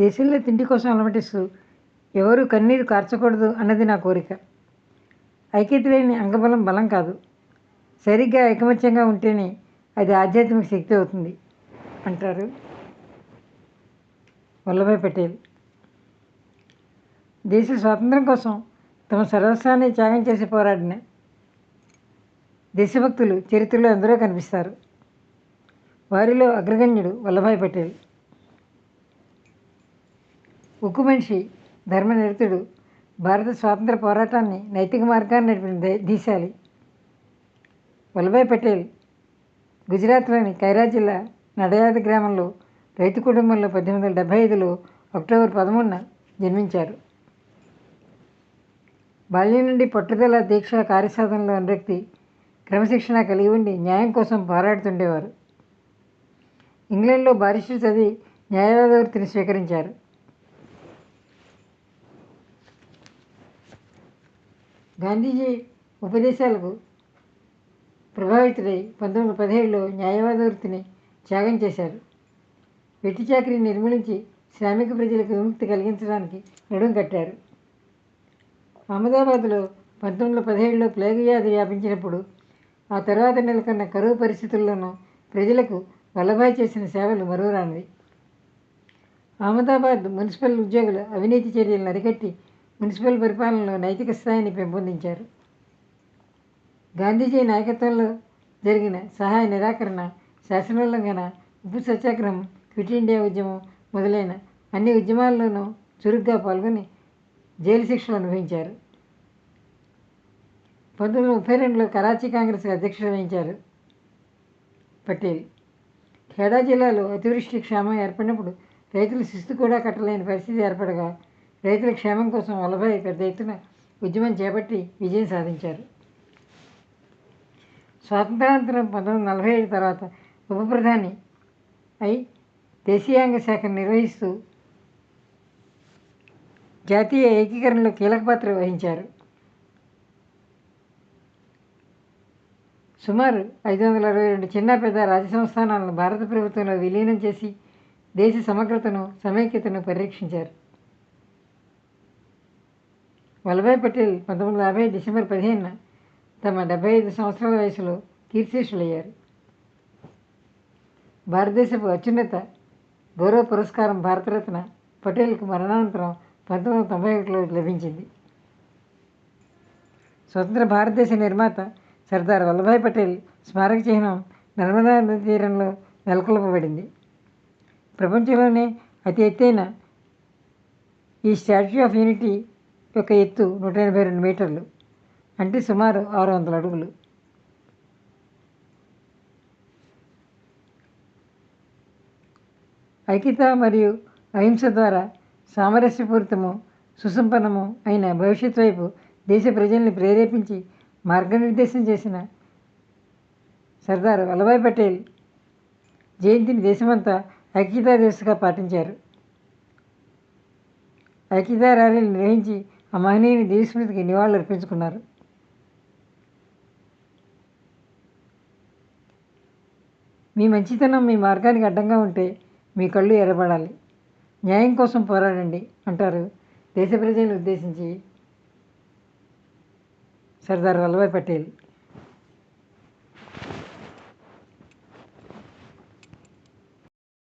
దేశంలో తిండి కోసం అలమటిస్తూ ఎవరు కన్నీరు కార్చకూడదు అన్నది నా కోరిక. ఐక్యత లేని అంగబలం బలం కాదు. సరిగ్గా ఐకమత్యంగా ఉంటేనే అది ఆధ్యాత్మిక శక్తి అవుతుంది అంటారు వల్లభాయ్ పటేల్. దేశ స్వాతంత్రం కోసం తమ సర్వస్వాన్ని త్యాగం చేసి పోరాడిన దేశభక్తులు చరిత్రలో ఎందరో కనిపిస్తారు. వారిలో అగ్రగణ్యుడు వల్లభాయ్ పటేల్. ఉక్కు మనిషి ధర్మనిరతుడు భారత స్వాతంత్ర పోరాటాన్ని నైతిక మార్గాన్ని నడిపిన దీశాలి. వల్లభాయ్ పటేల్ గుజరాత్లోని కైరా జిల్లా నడయాద గ్రామంలో రైతు కుటుంబంలో పద్దెనిమిది వందల డెబ్బై ఐదులో అక్టోబర్ పదమూడున జన్మించారు. బాల్యం నుండి పట్టుదల దీక్ష కార్యసాధనలో అనురక్తి క్రమశిక్షణ కలిగి ఉండి న్యాయం కోసం పోరాడుతుండేవారు. ఇంగ్లాండ్లో బారిస్టర్ చదివి న్యాయవాద వృత్తిని స్వీకరించారు. గాంధీజీ ఉపదేశాలకు ప్రభావితుడై పంతొమ్మిది వందల పదిహేడులో న్యాయవాద వృత్తిని త్యాగం చేశారు. వెట్టి చాకరీని నిర్మూలించి శ్రామిక ప్రజలకు విముక్తి కలిగించడానికి నడుం కట్టారు. అహ్మదాబాద్లో పంతొమ్మిది వందల పదిహేడులో ప్లేగు వ్యాధి వ్యాపించినప్పుడు ఆ తర్వాత నెలకొన్న కరువు పరిస్థితుల్లోనూ ప్రజలకు వల్లభాయ్ చేసిన సేవలు మరువరానివి అహ్మదాబాద్ మున్సిపల్ ఉద్యోగుల అవినీతి చర్యలను అరికట్టి మున్సిపల్ పరిపాలనలో నైతిక స్థాయిని పెంపొందించారు. గాంధీజీ నాయకత్వంలో జరిగిన సహాయ నిరాకరణ శాసనోల్లంఘన ఉప్పు సత్యాగ్రహం క్విట్ ఇండియా ఉద్యమం మొదలైన అన్ని ఉద్యమాల్లోనూ చురుగ్గా పాల్గొని జైలు శిక్షలు అనుభవించారు. పంతొమ్మిది వందల ముప్పై రెండులో కరాచీ కాంగ్రెస్ అధ్యక్షుడు వహించారు పటేల్. ఖేడా జిల్లాలో అతివృష్టి క్షేమం ఏర్పడినప్పుడు రైతులు శిస్తు కూడా కట్టలేని పరిస్థితి ఏర్పడగా రైతుల క్షేమం కోసం వల్లభాయ్ పెద్ద ఎత్తున ఉద్యమం చేపట్టి విజయం సాధించారు. స్వాతంత్రానంతరం పంతొమ్మిది వందల నలభై ఏడు తర్వాత ఉప ప్రధాని అయి దేశీయాంగ శాఖను నిర్వహిస్తూ జాతీయ ఏకీకరణలో కీలక పాత్ర వహించారు. సుమారు ఐదు వందల అరవై రెండు చిన్న పెద్ద రాజ సంస్థానాలను భారత ప్రభుత్వంలో విలీనం చేసి దేశ సమగ్రతను సమైక్యతను పరిరక్షించారు. వల్లభాయ్ పటేల్ పంతొమ్మిది వందల యాభై డిసెంబర్ పదిహేనున తమ డెబ్బై ఐదు సంవత్సరాల వయసులో కీర్తిశేషులయ్యారు భారతదేశపు అత్యున్నత గౌరవ పురస్కారం భారతరత్న పటేల్కు మరణానంతరం పంతొమ్మిది వందల తొంభై ఒకటిలో లభించింది. స్వతంత్ర భారతదేశ నిర్మాత సర్దార్ వల్లభాయ్ పటేల్ స్మారక చిహ్నం నర్మదా నది తీరంలో నెలకొల్పబడింది. ప్రపంచంలోనే అతి ఎత్తైన ఈ స్టాచ్యూ ఆఫ్ యూనిటీ యొక్క ఎత్తు నూట ఎనభై రెండు మీటర్లు అంటే సుమారు ఆరు వందల అడుగులు. ఐక్యత మరియు అహింస ద్వారా సామరస్యపూరితము సుసంపన్నము అయిన భవిష్యత్ వైపు దేశ ప్రజల్ని ప్రేరేపించి మార్గనిర్దేశం చేసిన సర్దార్ వల్లభాయ్ పటేల్ జయంతిని దేశమంతా ఐక్యతా దివస్గా పాటించారు. ఐక్యతా ర్యాలీలు నిర్వహించి ఆ మహనీయుని దేశస్మృతికి నివాళులు అర్పించుకున్నారు? మీ మంచితనం మీ మార్గానికి అడ్డంగా ఉంటే మీ కళ్ళు ఎర్రబడాలి. న్యాయం కోసం పోరాడండి అంటారు దేశ ప్రజలను ఉద్దేశించి సర్దార్ వల్లభాయ్ పటేల్.